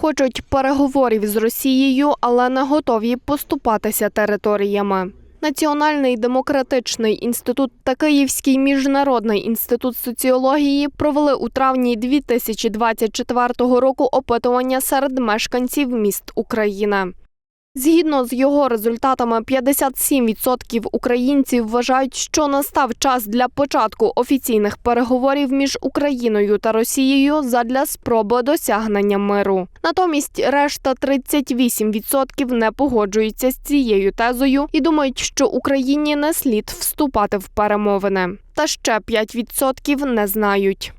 Хочуть переговорів з Росією, але не готові поступатися територіями. Національний демократичний інститут та Київський міжнародний інститут соціології провели у травні 2024 року опитування серед мешканців міст України. Згідно з його результатами, 57% українців вважають, що настав час для початку офіційних переговорів між Україною та Росією задля спроби досягнення миру. Натомість решта 38% не погоджуються з цією тезою і думають, що Україні не слід вступати в перемовини. Та ще 5% не знають.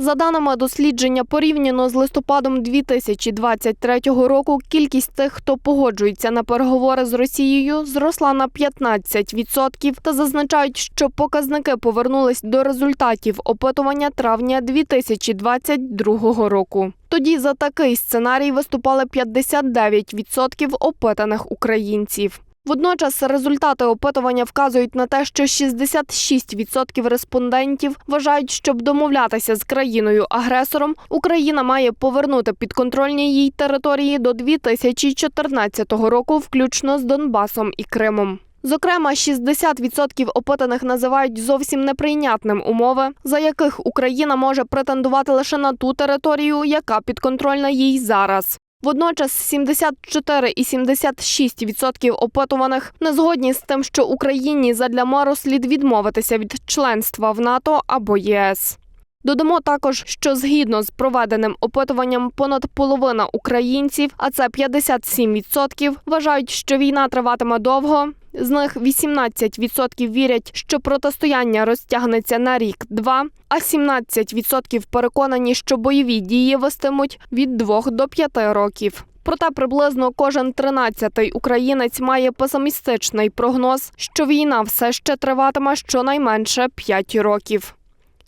За даними дослідження, порівняно з листопадом 2023 року, кількість тих, хто погоджується на переговори з Росією, зросла на 15% та зазначають, що показники повернулись до результатів опитування травня 2022 року. Тоді за такий сценарій виступали 59% опитаних українців. Водночас результати опитування вказують на те, що 66% респондентів вважають, щоб домовлятися з країною-агресором, Україна має повернути підконтрольні їй території до 2014 року, включно з Донбасом і Кримом. Зокрема, 60% опитаних називають зовсім неприйнятним умови, за яких Україна може претендувати лише на ту територію, яка підконтрольна їй зараз. Водночас 74 і 76% опитуваних не згодні з тим, що Україні задля миру слід відмовитися від членства в НАТО або ЄС. Додамо також, що згідно з проведеним опитуванням, понад половина українців, а це 57%, вважають, що війна триватиме довго. З них 18% вірять, що протистояння розтягнеться на рік-два, а 17% переконані, що бойові дії вестимуть від 2 до 5 років. Проте приблизно кожен тринадцятий українець має песимістичний прогноз, що війна все ще триватиме щонайменше 5 років.